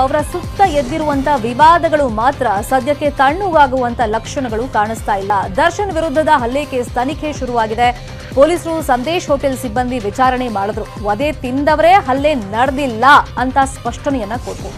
ಅವರ ಸುತ್ತ ಎದ್ದಿರುವಂತಹ ವಿವಾದಗಳು ಮಾತ್ರ ಸದ್ಯಕ್ಕೆ ತಣ್ಣುಗಾಗುವಂತ ಲಕ್ಷಣಗಳು ಕಾಣಿಸ್ತಾ ಇಲ್ಲ. ದರ್ಶನ್ ವಿರುದ್ಧದ ಹಲ್ಲೆ ಕೇಸ್ ತನಿಖೆ ಶುರುವಾಗಿದೆ. ಪೊಲೀಸರು ಸಂದೇಶ್ ಹೋಟೆಲ್ ಸಿಬ್ಬಂದಿ ವಿಚಾರಣೆ ಮಾಡಿದ್ರು. ವಧೆ ತಿಂದವರೇ ಹಲ್ಲೆ ನಡೆದಿಲ್ಲ ಅಂತ ಸ್ಪಷ್ಟನೆಯನ್ನ ಕೊಟ್ಟರು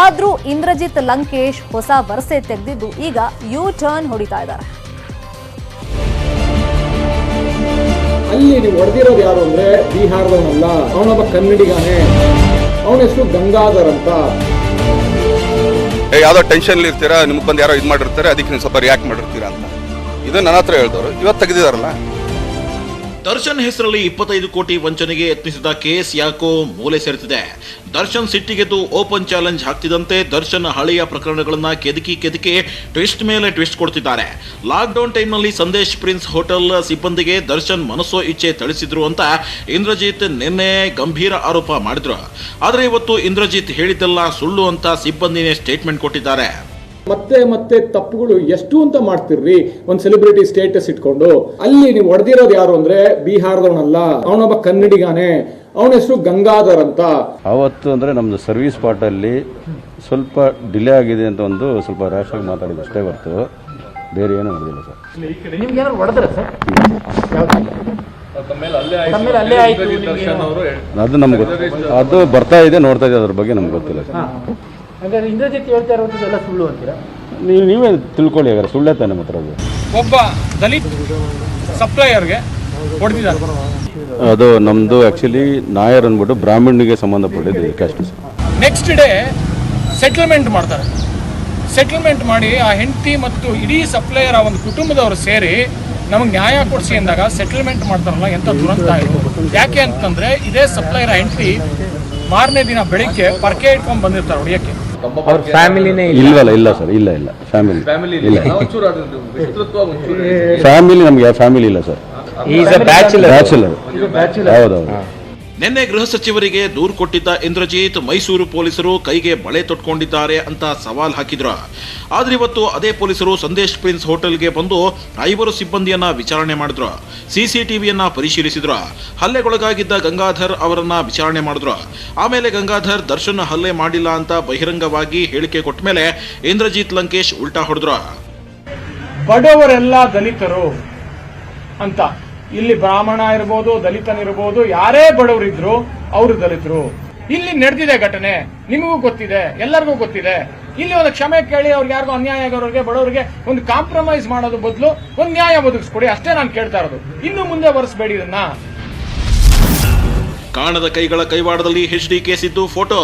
ಆದ್ರೂ ಇಂದ್ರಜಿತ್ ಲಂಕೇಶ್ ಹೊಸ ವರಸೆ ತೆಗೆದಿದ್ದು ಈಗ ಯು ಟರ್ನ್ ಹೊಡಿತಾ ಇದ್ದಾರೆ. ಅಲ್ಲಿ ನೀವು ಹೊಡೆದಿರೋದು ಯಾರು ಅಂದ್ರೆ ಬಿಹಾರದವನಲ್ಲ ಅವನೊಬ್ಬ ಕನ್ನಡಿಗಾನೆ. ಅವನ ಹೆಸರು ಗಂಗಾಧರ್ ಅಂತ. ಯಾವುದೋ ಟೆನ್ಷನ್ಲಿ ಇರ್ತೀರಾ? ನಿಮ್ಗೆ ಬಂದು ಯಾರೋ ಇದು ಮಾಡಿರ್ತಾರೆ, ಅದಕ್ಕೆ ನೀವು ಸ್ವಲ್ಪ ರಿಯಾಕ್ಟ್ ಮಾಡಿರ್ತೀರಾ ಅಂತ. ಇದು ನನ್ನ ಹತ್ರ ಹೇಳ್ದವ್ರು. ಇವತ್ತು ತೆಗೆದಿದಾರಲ್ಲ? ದರ್ಶನ್ ಹೆಸರಲ್ಲಿ ಇಪ್ಪತ್ತೈದು ಕೋಟಿ ವಂಚನೆಗೆ ಯತ್ನಿಸಿದ ಕೇಸ್ ಯಾಕೋ ಮೂಲೆ ಸೇರುತ್ತಿದೆ. ದರ್ಶನ್ ಸಿಟ್ಟಿಗೆದ್ದು ಓಪನ್ ಚಾಲೆಂಜ್ ಹಾಕ್ತಿದಂತೆ ದರ್ಶನ್ ಹಳೆಯ ಪ್ರಕರಣಗಳನ್ನ ಕೆದಕಿ ಕೆದಕಿ ಟ್ವಿಸ್ಟ್ ಮೇಲೆ ಟ್ವಿಸ್ಟ್ ಕೊಡ್ತಿದ್ದಾರೆ. ಲಾಕ್ಡೌನ್ ಟೈಮ್ನಲ್ಲಿ ಸಂದೇಶ್ ಪ್ರಿನ್ಸ್ ಹೋಟೆಲ್ ಸಿಬ್ಬಂದಿಗೆ ದರ್ಶನ್ ಮನಸ್ಸೋ ಇಚ್ಛೆ ಥಳಿಸಿದ್ರು ಅಂತ ಇಂದ್ರಜಿತ್ ನಿನ್ನೆ ಗಂಭೀರ ಆರೋಪ ಮಾಡಿದ್ರು. ಆದರೆ ಇವತ್ತು ಇಂದ್ರಜಿತ್ ಹೇಳಿದ್ದೆಲ್ಲ ಸುಳ್ಳು ಅಂತ ಸಿಬ್ಬಂದಿನೇ ಸ್ಟೇಟ್ಮೆಂಟ್ ಕೊಟ್ಟಿದ್ದಾರೆ. ಮತ್ತೆ ಮತ್ತೆ ತಪ್ಪುಗಳು ಎಷ್ಟು ಅಂತ ಮಾಡ್ತಿರ್ರಿ? ಒಂದು ಸೆಲೆಬ್ರಿಟಿ ಸ್ಟೇಟಸ್ ಇಟ್ಕೊಂಡು. ಅಲ್ಲಿ ನೀವು ಹೊಡೆದಿರೋದು ಯಾರು ಅಂದ್ರೆ ಬಿಹಾರದವನಲ್ಲ ಅವನೊಬ್ಬ ಕನ್ನಡಿಗಾನೆ ಅವನ ಹೆಸರು ಗಂಗಾಧರ್ ಅಂತ. ಅವತ್ತು ಅಂದ್ರೆ ನಮ್ದು ಸರ್ವಿಸ್ ಪಾರ್ಟ್ ಅಲ್ಲಿ ಸ್ವಲ್ಪ ಡಿಲೇ ಆಗಿದೆ ಅಂತ ಒಂದು ಸ್ವಲ್ಪ ರ್ಯಾಶ್ ಆಗಿ ಮಾತಾಡಿದ್ದು ಅಷ್ಟೇ ಹೊರತು ಬೇರೆ ಏನೂ ನಡೆದಿಲ್ಲ ಸರ್. ನಿಮ್ಗೆ ಏನಾದ್ರು ಹೊಡೆದ್ರ ಸರ್? ಅದು ನಮ್ಗೆ ಅದು ಬರ್ತಾ ಇದೆ ನೋಡ್ತಾ ಇದೆ ಅದ್ರ ಬಗ್ಗೆ ನಮ್ಗೆ ಗೊತ್ತಿಲ್ಲ ಸರ್. ಹಾಗಾದ್ರೆ ಇಂದ್ರಜಿತ್ ಹೇಳ್ತಾ ಇರುವಂಥದ್ದೆಲ್ಲ ಸುಳ್ಳು ಅಂತೀರಾ? ನೀವು ನೀವೇ ತಿಳ್ಕೊಳ್ಳಿ ಹಾಗಾದ್ರೆ ಸುಳ್ಳೇ ತಾನೆ ಮಾತ್ರ ಅದು. ಒಬ್ಬ ದಲಿತ್ ಸಪ್ಲೈಯರ್ಗೆ ಹೊಡೆದಿದ್ದಾರೆ. ಅದು ನಮ್ಮದು ಆ್ಯಕ್ಚುಲಿ ನಾಯರ್ ಅಂದ್ಬಿಟ್ಟು ಬ್ರಾಹ್ಮಣಿಗೆ ಸಂಬಂಧಪಟ್ಟಿದ್ದು ಕ್ಯಾಸ್ಟ್ ನೆಕ್ಸ್ಟ್ ಡೇ ಸೆಟಲ್ಮೆಂಟ್ ಮಾಡ್ತಾರೆ. ಸೆಟಲ್ಮೆಂಟ್ ಮಾಡಿ ಆ ಹೆಂಡತಿ ಮತ್ತು ಇಡೀ ಸಪ್ಲೈಯರ್ ಆ ಒಂದು ಕುಟುಂಬದವರು ಸೇರಿ ನಮಗೆ ನ್ಯಾಯ ಕೊಡಿಸಿ ಅಂದಾಗ ಸೆಟಲ್ಮೆಂಟ್ ಮಾಡ್ತಾರಲ್ಲ ಎಂಥ ದುರಂತ ಆಯ್ತು ಯಾಕೆ ಅಂತಂದ್ರೆ ಇದೇ ಸಪ್ಲೈಯರ್ ಹೆಂಡತಿ ಮಾರನೇ ದಿನ ಬೆಳಿಗ್ಗೆ ಪರ್ಕೆ ಇಟ್ಕೊಂಡು ಬಂದಿರ್ತಾರೆ ಹೊಡಿಯಕ್ಕೆ. ಅವ್ರ ಫ್ಯಾಮಿಲಿನೇ ಇಲ್ವಲ್ಲ ಇಲ್ಲ ಸರ್ ಇಲ್ಲ ಇಲ್ಲ. ಫ್ಯಾಮಿಲಿ ಇಲ್ಲ. ಫ್ಯಾಮಿಲಿ ನಮ್ಗೆ ಫ್ಯಾಮಿಲಿ ಇಲ್ಲ sir. Is a bachelor bachelor ಹೌದೌದು. ನಿನ್ನೆ ಗೃಹ ಸಚಿವರಿಗೆ ದೂರು ಕೊಟ್ಟಿದ್ದ ಇಂದ್ರಜಿತ್, ಮೈಸೂರು ಪೊಲೀಸರು ಕೈಗೆ ಬಳೆ ತೊಟ್ಕೊಂಡಿದ್ದಾರೆ ಅಂತ ಸವಾಲ್ ಹಾಕಿದ್ರು. ಆದ್ರೆ ಇವತ್ತು ಅದೇ ಪೊಲೀಸರು ಸಂದೇಶ್ ಪ್ರಿನ್ಸ್ ಹೋಟೆಲ್ಗೆ ಬಂದು ಐವರು ಸಿಬ್ಬಂದಿಯನ್ನ ವಿಚಾರಣೆ ಮಾಡಿದ್ರು. ಸಿಸಿಟಿವಿಯನ್ನ ಪರಿಶೀಲಿಸಿದ್ರು. ಹಲ್ಲೆಗೊಳಗಾಗಿದ್ದ ಗಂಗಾಧರ್ ಅವರನ್ನ ವಿಚಾರಣೆ ಮಾಡಿದ್ರು. ಆಮೇಲೆ ಗಂಗಾಧರ್ ದರ್ಶನ್ ಹಲ್ಲೆ ಮಾಡಿಲ್ಲ ಅಂತ ಬಹಿರಂಗವಾಗಿ ಹೇಳಿಕೆ ಕೊಟ್ಟ ಮೇಲೆ ಇಂದ್ರಜಿತ್ ಲಂಕೇಶ್ ಉಲ್ಟಾ ಹೊಡೆದ್ರು. ಬಡವರೆಲ್ಲ ದಲಿತರು ಅಂತ. ಇಲ್ಲಿ ಬ್ರಾಹ್ಮಣ ಇರ್ಬೋದು, ದಲಿತನಿರ್ಬೋದು, ಯಾರೇ ಬಡವರಿದ್ರು ಅವರು ದಲಿತರು. ಇಲ್ಲಿ ನಡೆದಿದೆ ಘಟನೆ, ನಿಮಗೂ ಗೊತ್ತಿದೆ, ಎಲ್ಲರಿಗೂ ಗೊತ್ತಿದೆ. ಇಲ್ಲಿ ಒಂದು ಕ್ಷಮೆ ಕೇಳಿ ಅವ್ರಿಗೆ ಯಾರಿಗೂ ಅನ್ಯಾಯ ಆಗೋರಿಗೆ, ಬಡವರಿಗೆ ಒಂದು ಕಾಂಪ್ರಮೈಸ್ ಮಾಡೋದು ಬದಲು ಒಂದು ನ್ಯಾಯ ಒದಗಿಸ್ಕೊಡಿ, ಅಷ್ಟೇ ನಾನು ಕೇಳ್ತಾ ಇರೋದು. ಇನ್ನು ಮುಂದೆ ಬರೆಸಬೇಡಿ ಇದನ್ನ. ಕಾಣದ ಕೈಗಳ ಕೈವಾಡದಲ್ಲಿ ಹೆಚ್ ಡಿ ಕೇಸಿದ್ದು ಫೋಟೋ.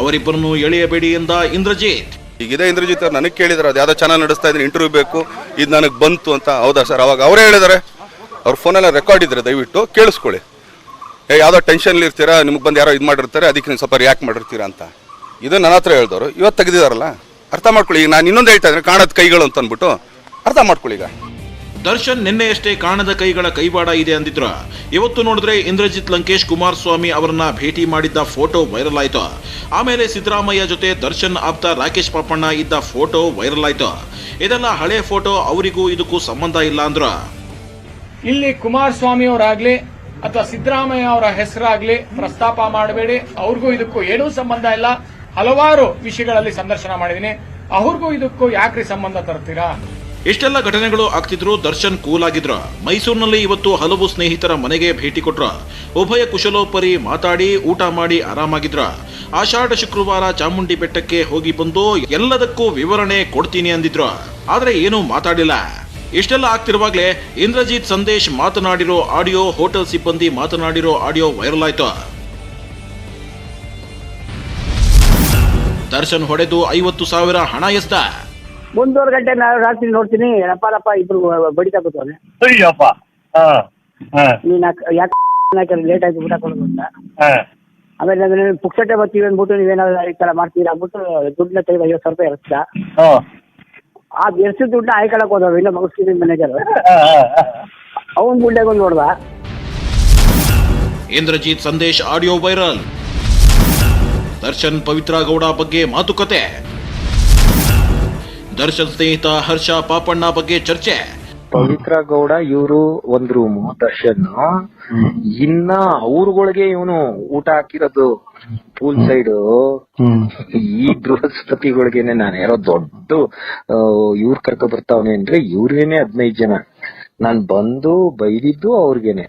ಅವರಿಬ್ಬರನ್ನು ಎಳೆಯಬೇಡಿ ಎಂದ ಇಂದ್ರಜಿತ್. ಈಗ ಇದೇ ಇಂದ್ರಜಿತ್ ಅವ್ರು ನನಗೆ ಕೇಳಿದ್ರು, ಅದು ಯಾವುದೋ ಚಾನಲ್ ನಡೆಸ್ತಾ ಇದ್ದೀನಿ ಇಂಟರ್ವ್ಯೂ ಬೇಕು, ಇದು ನನಗೆ ಬಂತು ಅಂತ. ಹೌದಾ ಸರ್? ಅವಾಗ ಅವರೇ ಹೇಳಿದ್ದಾರೆ ಅವ್ರ ಫೋನೆಲ್ಲ ರೆಕಾರ್ಡ್ ಇದ್ರೆ ದಯವಿಟ್ಟು ಕೇಳಿಸ್ಕೊಳ್ಳಿ. ಏ, ಯಾವುದೋ ಟೆನ್ಷನ್ ಇರ್ತೀರಾ, ನಿಮ್ಗೆ ಬಂದು ಯಾರೋ ಇದು ಮಾಡಿರ್ತಾರೆ, ಅದಕ್ಕೆ ನೀವು ಸ್ವಲ್ಪ ರಿಯಾಕ್ಟ್ ಮಾಡಿರ್ತೀರಾ ಅಂತ. ಇದು ನನ್ನ ಹತ್ರ ಹೇಳ್ದವರು. ಇವತ್ತು ತೆಗೆದಿದಾರಲ್ಲ? ಅರ್ಥ ಮಾಡ್ಕೊಳ್ಳಿ. ಈಗ ನಾನು ಇನ್ನೊಂದು ಹೇಳ್ತಾ ಇದ್ದೀನಿ, ಕಾಣದ ಕೈಗಳು ಅಂತ ಅಂದ್ಬಿಟ್ಟು. ಅರ್ಥ ಮಾಡ್ಕೊಳ್ಳಿ ಈಗ. ದರ್ಶನ್ ನಿನ್ನೆಯಷ್ಟೇ ಕಾಣದ ಕೈಗಳ ಕೈವಾಡ ಇದೆ ಅಂದಿದ್ರು. ಇವತ್ತು ನೋಡಿದ್ರೆ ಇಂದ್ರಜಿತ್ ಲಂಕೇಶ್ ಕುಮಾರಸ್ವಾಮಿ ಅವರನ್ನ ಭೇಟಿ ಮಾಡಿದ್ದ ಫೋಟೋ ವೈರಲ್ ಆಯ್ತು. ಆಮೇಲೆ ಸಿದ್ದರಾಮಯ್ಯ ಜೊತೆ ದರ್ಶನ್ ಆಪ್ತ ರಾಕೇಶ್ ಪಾಪಣ್ಣ ಇದ್ದ ಫೋಟೋ ವೈರಲ್ ಆಯ್ತು. ಇದೆಲ್ಲ ಹಳೆ ಫೋಟೋ, ಅವರಿಗೂ ಇದಕ್ಕೂ ಸಂಬಂಧ ಇಲ್ಲ ಅಂದ್ರ. ಇಲ್ಲಿ ಕುಮಾರಸ್ವಾಮಿ ಅವರಾಗ್ಲಿ ಅಥವಾ ಸಿದ್ದರಾಮಯ್ಯ ಅವರ ಹೆಸರಾಗ್ಲಿ ಪ್ರಸ್ತಾಪ ಮಾಡಬೇಡಿ. ಅವ್ರಿಗೂ ಇದಕ್ಕೂ ಏನೂ ಸಂಬಂಧ ಇಲ್ಲ. ಹಲವಾರು ವಿಷಯಗಳಲ್ಲಿ ಸಂದರ್ಶನ ಮಾಡಿದೀನಿ ಅವ್ರಿಗೂ ಇದಕ್ಕೂ ಯಾಕ್ರಿ ಸಂಬಂಧ ತರ್ತೀರಾ? ಇಷ್ಟೆಲ್ಲ ಘಟನೆಗಳು ಆಗ್ತಿದ್ರು ದರ್ಶನ್ ಕೂಲ್ ಆಗಿದ್ರು ಮೈಸೂರಿನಲ್ಲಿ ಇವತ್ತು ಹಲವು ಸ್ನೇಹಿತರ ಮನೆಗೆ ಭೇಟಿ ಕೊಟ್ರ. ಉಭಯ ಕುಶಲೋಪರಿ ಮಾತಾಡಿ, ಊಟ ಮಾಡಿ ಆರಾಮಾಗಿದ್ರ. ಆಷಾಢ ಶುಕ್ರವಾರ ಚಾಮುಂಡಿ ಬೆಟ್ಟಕ್ಕೆ ಹೋಗಿ ಬಂದು ಎಲ್ಲದಕ್ಕೂ ವಿವರಣೆ ಕೊಡ್ತೀನಿ ಅಂದಿದ್ರ. ಆದ್ರೆ ಏನೂ ಮಾತಾಡಿಲ್ಲ ಇಷ್ಟೆಲ್ಲ ಆಗ್ತಿರುವಾಗ್ಲೇ ಇಂದ್ರಜಿತ್ ಸಂದೇಶ್ ಮಾತನಾಡಿರೋ ಆಡಿಯೋ, ಹೋಟೆಲ್ ಸಿಬ್ಬಂದಿ ಮಾತನಾಡಿರೋ ಆಡಿಯೋ ವೈರಲ್ ಆಯ್ತು. ದರ್ಶನ್ ಹೊಡೆದು ಐವತ್ತು ಸಾವಿರ ಹಣ ಎಸ್ದ. ಒಂದೂವರೆ ಗಂಟೆ ನಾನು ರಾತ್ರಿ ನೋಡ್ತೀನಿ ಅಪ್ಪ ಇಬ್ರು ಬಡಿತಾ ಕೂತವ್ರೆ ಅಯ್ಯಪ್ಪ. ಹಾ ಹಾ. ನೀನ್ ಯಾಕೆ ಲೇಟ್ ಆಯ್ತು ಊಟ ಕೊಡೋದು ಅಂತ. ಹಾ. ಆಮೇಲೆ ಅಂದ್ರೆ ಪುಕ್ಸಟ್ಟೆ ಬರ್ತೀವಿ ಅಂದ್ಬಿಟ್ಟು ನೀವೇನಾದ್ರು ಈ ತರ ಮಾಡ್ತೀರಾ ಅಂದ್ಬಿಟ್ಟು ದುಡ್ಡನ್ನ ತೆಗೆದು ಐವತ್ತು ಸಾವಿರ ರೂಪಾಯಿ ಇರುತ್ತಾ ಹಾ. ಆ ಎಷ್ಟು ದುಡ್ಡನ್ನ ಆಯ್ಕೊಳಕ್ ಹೋದವ್ರು ಇಲ್ಲ ಮಗಸ್ತೀನಿ ಮ್ಯಾನೇಜರ್ ಹಾ ಅವನ್ ಗುಂಡೆಗೆ ಒಂದು ನೋಡ್ದ. Indrajit Sandesh audio viral. Darshan Pavithra Gowda ಬಗ್ಗೆ ಮಾತುಕತೆ. ದರ್ಶನ್ ಸ್ನೇಹಿತ ಹರ್ಷ ಪಾಪಣ್ಣ ಬಗ್ಗೆ ಚರ್ಚೆ. ಪವಿತ್ರ ಗೌಡ, ಇವರು ಒಂದ್ ರೂಮ್ ದರ್ಶನ್. ಇನ್ನ ಅವ್ರಗಳಿಗೆ ಇವನು ಊಟ ಹಾಕಿರೋದು ಪೂಲ್ ಸೈಡ್ ಈ ಬೃಹಸ್ಪತಿಗಳಿಗೆನೆ ನಾನು ಯಾರೋ ದೊಡ್ಡ ಇವ್ರ ಕರ್ಕೊ ಬರ್ತಾವನೆ ಅಂದ್ರೆ ಇವ್ರೇನೆ ಹದಿನೈದು ಜನ. ನಾನ್ ಬಂದು ಬೈದಿದ್ದು ಅವ್ರಿಗೇನೆ.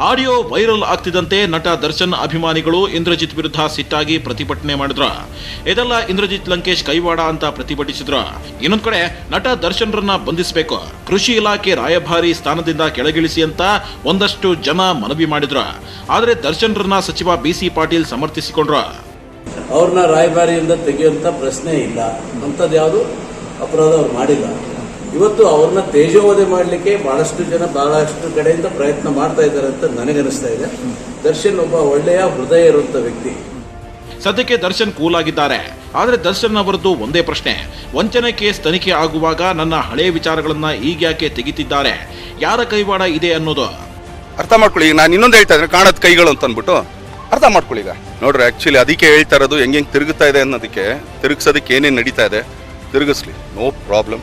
ಆಡಿಯೋ ವೈರಲ್ ಆಗ್ತಿದ್ದಂತೆ ನಟ ದರ್ಶನ್ ಅಭಿಮಾನಿಗಳು ಇಂದ್ರಜಿತ್ ವಿರುದ್ಧ ಸಿಟ್ಟಾಗಿ ಪ್ರತಿಭಟನೆ ಮಾಡಿದ್ರ. ಇದೆಲ್ಲ ಇಂದ್ರಜಿತ್ ಲಂಕೇಶ್ ಕೈವಾಡ ಅಂತ ಪ್ರತಿಭಟಿಸಿದ್ರ. ಇನ್ನೊಂದ್ ಕಡೆ ನಟ ದರ್ಶನ್ರನ್ನ ಬಂಧಿಸಬೇಕು. ಕೃಷಿ ಇಲಾಖೆ ರಾಯಭಾರಿ ಸ್ಥಾನದಿಂದ ಕೆಳಗಿಳಿಸಿ ಅಂತ ಒಂದಷ್ಟು ಜನ ಮನವಿ ಮಾಡಿದ್ರ. ಆದರೆ ದರ್ಶನ್ರನ್ನ ಸಚಿವ ಬಿಸಿ ಪಾಟೀಲ್ ಸಮರ್ಥಿಸಿಕೊಂಡ್ರ. ಅವ್ರನ್ನ ರಾಯಭಾರಿಯಿಂದ ತೆಗೆಯುವಂತ ಪ್ರಶ್ನೆ ಇಲ್ಲ. ಅಂತದ್ಯಾವುದು ಯಾವುದು ಅಪರಾಧ ಅವ್ರು ಮಾಡಿಲ್ಲ. ಇವತ್ತು ಅವ್ರನ್ನ ತೇಜೋವಧೆ ಮಾಡಲಿಕ್ಕೆ ಬಹಳಷ್ಟು ಜನ ಬಹಳಷ್ಟು ಕಡೆಯಿಂದ ಪ್ರಯತ್ನ ಮಾಡ್ತಾ ಇದ್ದಾರೆ ಅಂತ ನನಗನ್ನಿಸ್ತಾ ಇದೆ. ದರ್ಶನ್ ಒಬ್ಬ ಒಳ್ಳೆಯ ಹೃದಯ ಇರುವಂತ ವ್ಯಕ್ತಿ. ಸದ್ಯಕ್ಕೆ ದರ್ಶನ್ ಕೂಲ್ ಆಗಿದ್ದಾರೆ. ಆದ್ರೆ ದರ್ಶನ್ ಅವರದ್ದು ಒಂದೇ ಪ್ರಶ್ನೆ. ವಂಚನೆ ಕೇಸ್ ತನಿಖೆ ಆಗುವಾಗ ನನ್ನ ಹಳೆಯ ವಿಚಾರಗಳನ್ನ ಈಗ್ಯಾಕೆ ತೆಗಿತಿದ್ದಾರೆ? ಯಾರ ಕೈವಾಡ ಇದೆ ಅನ್ನೋದು? ಅರ್ಥ ಮಾಡ್ಕೊಳ್ಳಿ ಈಗ ನಾನು ಇನ್ನೊಂದು ಹೇಳ್ತಾ ಇದ್ದೀನಿ ಕಾಣದ ಕೈಗಳು ಅಂತ ಅಂದ್ಬಿಟ್ಟು ಅರ್ಥ ಮಾಡ್ಕೊಳ್ಳಿ ಈಗ. ನೋಡ್ರಿ ಆ್ಯಕ್ಚುಲಿ ಅದಕ್ಕೆ ಹೇಳ್ತಾ ಇರೋದು ಹೆಂಗೆ ಹೆಂಗೆ ತಿರುಗುತ್ತಾ ಇದೆ ಅನ್ನೋದಕ್ಕೆ ತಿರುಗಿಸೋದಕ್ಕೆ ಏನೇನು ನಡೀತಾ ಇದೆ ತಿರುಗಿಸ್ಲಿ. No problem